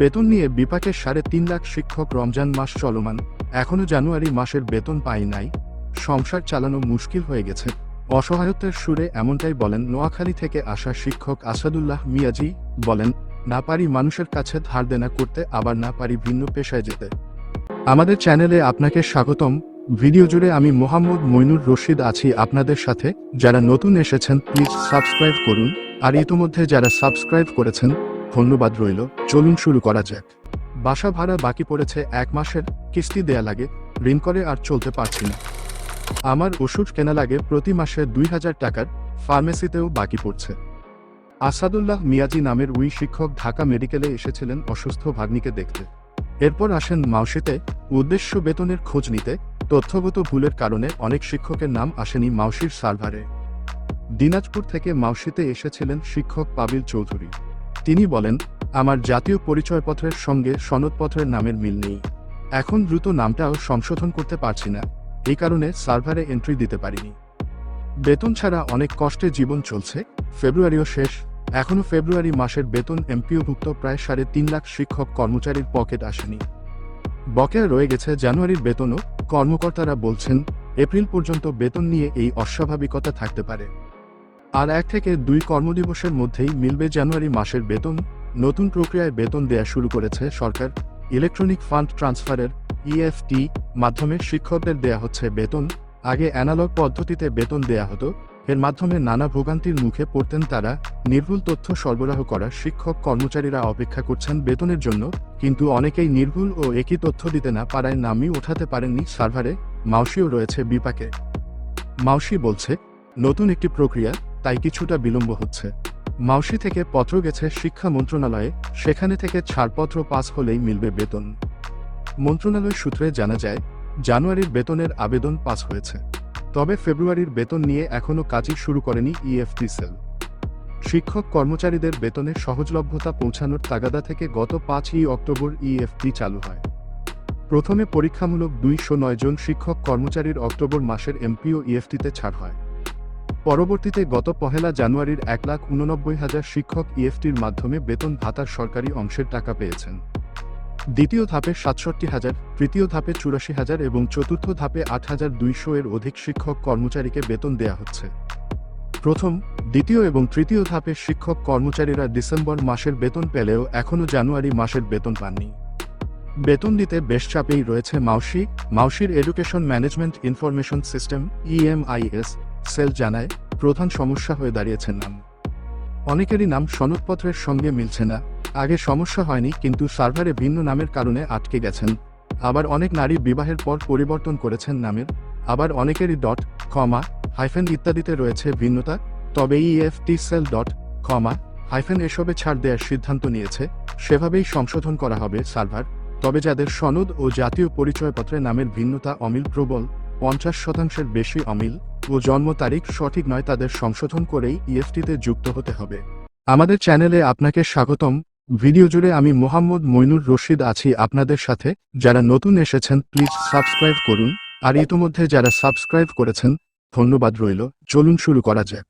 বেতন নিয়ে বিপাকে সাড়ে তিন লাখ শিক্ষক রমজান মাস চলমান। এখনও জানুয়ারি মাসের বেতন পাই নাই। সংসার চালানো মুশকিল হয়ে গেছে। অসহায়ত্বের সুরে এমনটাই বলেন নোয়াখালী থেকে আসা শিক্ষক আসাদুল্লাহ মিয়াজি, বলেন, না পারি মানুষের কাছে ধার দেনা করতে, আবার না পারি ভিন্ন পেশায় যেতে। আমাদের চ্যানেলে আপনাকে স্বাগতম। ভিডিও জুড়ে আমি মোহাম্মদ মইনুর রশিদ আছি আপনাদের সাথে। যারা নতুন এসেছেন, প্লিজ সাবস্ক্রাইব করুন। আর ইতোমধ্যে যারা সাবস্ক্রাইব করেছেন ধন্যবাদ রইল, চলুন শুরু করা যাক। বাসা ভাড়া বাকি পড়েছে এক মাসের, কিস্তি দেয়া লাগে, ঋণ করে আর চলতে পারছি না। আমার ওষুধ কেনা লাগে প্রতি মাসে দুই হাজার টাকার, ফার্মেসিতেও বাকি পড়ছে। আসাদুল্লাহ মিয়াজি নামের উই শিক্ষক ঢাকা মেডিকেলে এসেছিলেন অসুস্থ ভাগ্নিকে দেখতে। এরপর আসেন মাউসিতে, উদ্দেশ্য বেতনের খোঁজ নিতে, তথ্যগত ভুলের কারণে অনেক শিক্ষকের নাম আসেনি মাউসির সার্ভারে। দিনাজপুর থেকে মাউসিতে এসেছিলেন শিক্ষক পাবিল চৌধুরী। তিনি বলেন, আমার জাতীয় পরিচয়পত্রের সঙ্গে সনদপত্রের নামের মিল নেই। এখন দ্রুত নামটাও সংশোধন করতে পারছি না। এই কারণে সার্ভারে এন্ট্রি দিতে পারিনি। বেতন ছাড়া অনেক কষ্টে জীবন চলছে। ফেব্রুয়ারিও শেষ। এখনও ফেব্রুয়ারি মাসের বেতন এমপিওভুক্ত প্রায় সাড়ে তিন লাখ শিক্ষক কর্মচারীর পকেট আসেনি। বকেয়া রয়ে গেছে জানুয়ারির বেতনও। কর্মকর্তারা বলছেন, এপ্রিল পর্যন্ত বেতন নিয়ে এই অস্বাভাবিকতা থাকতে পারে। আর এক থেকে দুই কর্মদিবসের মধ্যেই মিলবে জানুয়ারি মাসের বেতন। নতুন প্রক্রিয়ায় বেতন দেয়া শুরু করেছে সরকার। ইলেকট্রনিক ফান্ড ট্রান্সফারের ইএফটি মাধ্যমে শিক্ষকদের দেয়া হচ্ছে বেতন। আগে অ্যানালগ পদ্ধতিতে বেতন দেয়া হতো। এর মাধ্যমে নানা ভোগান্তির মুখে পড়তেন তারা। নির্ভুল তথ্য সরবরাহ করা শিক্ষক কর্মচারীরা অপেক্ষা করছেন বেতনের জন্য। কিন্তু অনেকেই নির্ভুল ও একই তথ্য দিতে না পারায় নামই ওঠাতে পারেননি সার্ভারে। মাউসিও রয়েছে বিপাকে। মাউসি বলছে, নতুন একটি প্রক্রিয়া তাই কিছুটা বিলম্ব হচ্ছে। মাউসি থেকে পত্র গেছে শিক্ষা মন্ত্রণালয়ে, সেখানে থেকে ছাড়পত্র পাস হলেই মিলবে বেতন। মন্ত্রণালয় সূত্রে জানা যায়, জানুয়ারির বেতনের আবেদন পাস হয়েছে। তবে ফেব্রুয়ারির বেতন নিয়ে এখনও কাজই শুরু করেনি ইএফটি সেল। শিক্ষক কর্মচারীদের বেতনের সহজলভ্যতা পৌঁছানোর তাগাদা থেকে গত পাঁচই অক্টোবর ইএফটি চালু হয়। প্রথমে পরীক্ষামূলক দুইশো নয় জন শিক্ষক কর্মচারীর অক্টোবর মাসের এমপিও ইএফটিতে ছাড় হয়। পরবর্তীতে গত পহেলা জানুয়ারির এক লাখ উননব্বই হাজার শিক্ষক ইএফটির মাধ্যমে বেতন ভাতার সরকারি অংশের টাকা পেয়েছেন। দ্বিতীয় ধাপে সাতষট্টি হাজার, তৃতীয় ধাপে চুরাশি হাজার এবং চতুর্থ ধাপে আট হাজার দুইশো এর অধিক শিক্ষক কর্মচারীকে বেতন দেয়া হচ্ছে। প্রথম, দ্বিতীয় এবং তৃতীয় ধাপে শিক্ষক কর্মচারীরা ডিসেম্বর মাসের বেতন পেলেও এখনও জানুয়ারি মাসের বেতন পাননি। বেতন দিতে বেশ চাপেই রয়েছে মাউসি, মাউসির education management information system EMIS cell জানায়, প্রধান সমস্যা হয়ে দাঁড়িয়েছেন নাম। অনেকেরই নাম সনদপত্রের সঙ্গে মিলছে না। আগে সমস্যা হয়নি, কিন্তু সার্ভারে ভিন্ন নামের কারণে আটকে গেছেন। আবার অনেক নারী বিবাহের পর পরিবর্তন করেছেন নামের। আবার অনেকেরই ডট, কমা, হাইফেন ইত্যাদিতে রয়েছে ভিন্নতা। তবে EFT cell dot, comma, hyphen এসবে ছাড় দেওয়ার সিদ্ধান্ত নিয়েছে। সেভাবেই সংশোধন করা হবে সার্ভার। তবে যাদের সনদ ও জাতীয় পরিচয়পত্রে নামের ভিন্নতা অমিল প্রবল, পঞ্চাশ শতাংশের বেশি অমিল ও জন্ম তারিখ সঠিক নয় তাদের সংশোধন করেই ইএফটিতে যুক্ত হতে হবে। আমাদের চ্যানেলে আপনাকে স্বাগতম। ভিডিও জুড়ে আমি মোহাম্মদ মইনুর রশিদ আছি আপনাদের সাথে। যারা নতুন এসেছেন, প্লিজ সাবস্ক্রাইব করুন। আর ইতোমধ্যে যারা সাবস্ক্রাইব করেছেন, ধন্যবাদ রইল। চলুন শুরু করা যাক।